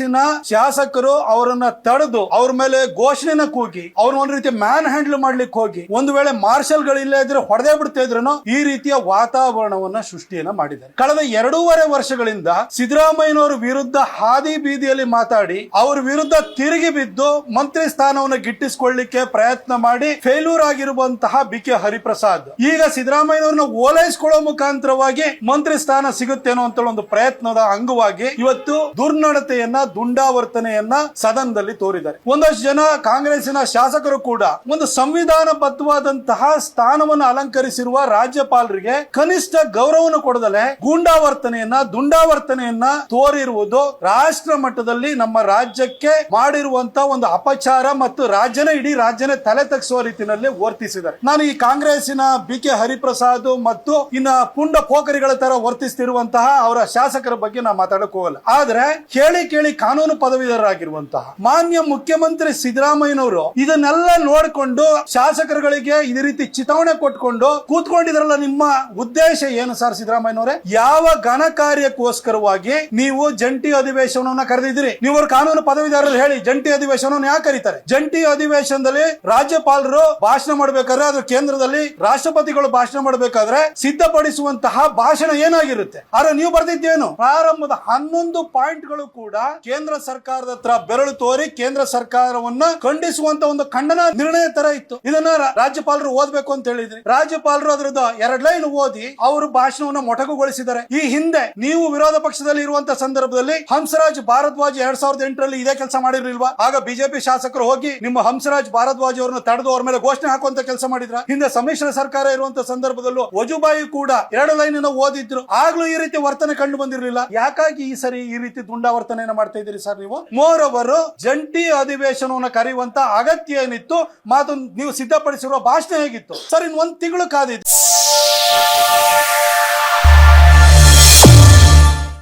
ಕಾಂಗ್ರೆಸ್ಸಿನ ಶಾಸಕರು ಅವರನ್ನ ತಡೆದು ಅವ್ರ ಮೇಲೆ ಘೋಷಣೆನ ಕೂಗಿ ಅವ್ರ ಒಂದ್ ರೀತಿ ಮ್ಯಾನ್ ಹ್ಯಾಂಡಲ್ ಮಾಡ್ಲಿಕ್ಕೆ ಹೋಗಿ ಒಂದು ವೇಳೆ ಮಾರ್ಷಲ್ ಗಳಿಲ್ಲ ಇದ್ರೆ ಹೊಡೆದೇ ಬಿಡ್ತಾ ಇದ್ರು ಈ ರೀತಿಯ ವಾತಾವರಣವನ್ನ ಸೃಷ್ಟಿಯನ್ನ ಮಾಡಿದ್ದಾರೆ. ಕಳೆದ ಎರಡೂವರೆ ವರ್ಷಗಳಿಂದ ಸಿದ್ದರಾಮಯ್ಯನವರ ವಿರುದ್ಧ ಹಾದಿ ಬೀದಿಯಲ್ಲಿ ಮಾತಾಡಿ ಅವ್ರ ವಿರುದ್ಧ ತಿರುಗಿ ಬಿದ್ದು ಮಂತ್ರಿ ಸ್ಥಾನವನ್ನು ಗಿಟ್ಟಿಸಿಕೊಳ್ಳಿಕ್ಕೆ ಪ್ರಯತ್ನ ಮಾಡಿ ಫೇಲ್ಯೂರ್ ಆಗಿರುವಂತಹ ಬಿ ಕೆ ಹರಿಪ್ರಸಾದ್. ಈಗ ಸಿದ್ದರಾಮಯ್ಯನವ್ರನ್ನ ಓಲೈಸ್ಕೊಳ್ಳೋ ಮುಖಾಂತರವಾಗಿ ಮಂತ್ರಿ ಸ್ಥಾನ ಸಿಗುತ್ತೇನೋ ಅಂತ ಒಂದು ಪ್ರಯತ್ನದ ಅಂಗವಾಗಿ ಇವತ್ತು ದುರ್ನಡತೆಯನ್ನ ದುಂಡಾವರ್ತನೆಯನ್ನ ಸದನದಲ್ಲಿ ತೋರಿದ್ದಾರೆ. ಒಂದಷ್ಟು ಜನ ಕಾಂಗ್ರೆಸ್ಸಿನ ಶಾಸಕರು ಕೂಡ ಒಂದು ಸಂವಿಧಾನಬದ್ಧವಾದಂತಹ ಸ್ಥಾನವನ್ನು ಅಲಂಕರಿಸಿರುವ ರಾಜ್ಯಪಾಲರಿಗೆ ಕನಿಷ್ಠ ಗೌರವವನ್ನು ಕೊಡದಲೆ ಗೂಂಡಾವರ್ತನೆಯನ್ನ, ದುಂಡಾವರ್ತನೆಯನ್ನ ತೋರಿರುವುದು ರಾಷ್ಟ್ರ ಮಟ್ಟದಲ್ಲಿ ನಮ್ಮ ರಾಜ್ಯಕ್ಕೆ ಮಾಡಿರುವಂತ ಒಂದು ಅಪಚಾರ ಮತ್ತು ರಾಜ್ಯನೇ ಇಡೀ ರಾಜ್ಯನೇ ತಲೆ ತಗ್ಗಿಸುವ ರೀತಿಯಲ್ಲಿ ವರ್ತಿಸಿದ್ದಾರೆ. ನಾನು ಈ ಕಾಂಗ್ರೆಸ್ಸಿನ ಬಿ ಕೆ ಹರಿಪ್ರಸಾದ್ ಮತ್ತು ಇನ್ನ ಪುಂಡ ಪೋಖರಿಗಳ ತರ ವರ್ತಿಸ್ತಿರುವಂತಹ ಅವರ ಶಾಸಕರ ಬಗ್ಗೆ ನಾವು ಮಾತಾಡಕ್ ಹೋಗಲ್ಲ. ಆದ್ರೆ ಕೇಳಿ ಕೇಳಿ ಕಾನೂನು ಪದವೀಧರಾಗಿರುವಂತಹ ಮಾನ್ಯ ಮುಖ್ಯಮಂತ್ರಿ ಸಿದ್ದರಾಮಯ್ಯನವರು ಇದನ್ನೆಲ್ಲ ನೋಡಿಕೊಂಡು ಶಾಸಕರುಗಳಿಗೆ ಇದೇ ರೀತಿ ಚಿತಾವಣೆ ಕೊಟ್ಕೊಂಡು ಕೂತ್ಕೊಂಡಿದ್ರಲ್ಲ ನಿಮ್ಮ ಉದ್ದೇಶ ಏನು ಸರ್ ಸಿದ್ದರಾಮಯ್ಯನವರೇ? ಯಾವ ಘನ ಕಾರ್ಯಕ್ಕೋಸ್ಕರವಾಗಿ ನೀವು ಜಂಟಿ ಅಧಿವೇಶನವನ್ನ ಕರೆದಿದ್ದೀರಿ? ನೀವು ಕಾನೂನು ಪದವೀಧರರು ಹೇಳಿ ಜಂಟಿ ಅಧಿವೇಶನವನ್ನು ಯಾಕೆ ಕರೀತಾರೆ? ಜಂಟಿ ಅಧಿವೇಶನದಲ್ಲಿ ರಾಜ್ಯಪಾಲರು ಭಾಷಣ ಮಾಡಬೇಕಾದ್ರೆ ಅದು ಕೇಂದ್ರದಲ್ಲಿ ರಾಷ್ಟ್ರಪತಿಗಳು ಭಾಷಣ ಮಾಡಬೇಕಾದ್ರೆ ಸಿದ್ಧಪಡಿಸುವಂತಹ ಭಾಷಣ ಏನಾಗಿರುತ್ತೆ? ಆದ್ರೆ ನೀವು ಬರ್ದಿದ್ದೇನು? ಪ್ರಾರಂಭದ ಹನ್ನೊಂದು ಪಾಯಿಂಟ್ಗಳು ಕೂಡ ಕೇಂದ್ರ ಸರ್ಕಾರದ ಹತ್ರ ಬೆರಳು ತೋರಿ ಕೇಂದ್ರ ಸರ್ಕಾರವನ್ನ ಖಂಡಿಸುವಂತ ಒಂದು ಖಂಡನ ನಿರ್ಣಯ ತರ ಇತ್ತು. ಇದನ್ನ ರಾಜ್ಯಪಾಲರು ಓದ್ಬೇಕು ಅಂತ ಹೇಳಿದ್ರಿ. ರಾಜ್ಯಪಾಲರು ಅದ್ರದ್ದು ಎರಡ್ ಲೈನ್ ಓದಿ ಅವರು ಭಾಷಣವನ್ನ ಮೊಟಕುಗೊಳಿಸಿದ್ದಾರೆ. ಈ ಹಿಂದೆ ನೀವು ವಿರೋಧ ಪಕ್ಷದಲ್ಲಿ ಇರುವಂತ ಸಂದರ್ಭದಲ್ಲಿ ಹಂಸರಾಜ್ ಭಾರದ್ವಾಜ್ ಎರಡ್ ಸಾವಿರದ ಎಂಟರಲ್ಲಿ ಇದೇ ಕೆಲಸ ಮಾಡಿರ್ಲಿಲ್ವಾ? ಆಗ ಬಿಜೆಪಿ ಶಾಸಕರು ಹೋಗಿ ನಿಮ್ಮ ಹಂಸರಾಜ್ ಭಾರದ್ವಾಜ್ ಅವರನ್ನ ತಡೆದು ಅವ್ರ ಮೇಲೆ ಘೋಷಣೆ ಹಾಕುವಂತ ಕೆಲಸ ಮಾಡಿದ್ರ. ಹಿಂದೆ ಸಮ್ಮಿಶ್ರ ಸರ್ಕಾರ ಇರುವಂತ ಸಂದರ್ಭದಲ್ಲೂ ವಜುಬಾಯಿ ಕೂಡ ಎರಡು ಲೈನ್ ಓದಿದ್ರು. ಆಗ್ಲೂ ಈ ರೀತಿ ವರ್ತನೆ ಕಂಡು ಬಂದಿರಲಿಲ್ಲ. ಯಾಕಾಗಿ ಈ ಸರಿ ಈ ರೀತಿ ದುಂಡಾವರ್ತನೆಯನ್ನ ಮಾಡ್ತಾ ಇದ್ದೀರಿ ಸರ್ ನೀವು? ಮೋರ್ ಓವರ್ ಜಂಟಿ ಅಧಿವೇಶನವನ್ನು ಕರೆಯುವಂತ ಅಗತ್ಯ ಏನಿತ್ತು ಮಾತು ನೀವು ಸಿದ್ಧಪಡಿಸಿರುವ ಭಾಷಣ ಹೇಗಿತ್ತು? ಸರ್ ಇನ್ ಒಂದ್ ತಿಂಗಳು ಕಾದಿದೆ.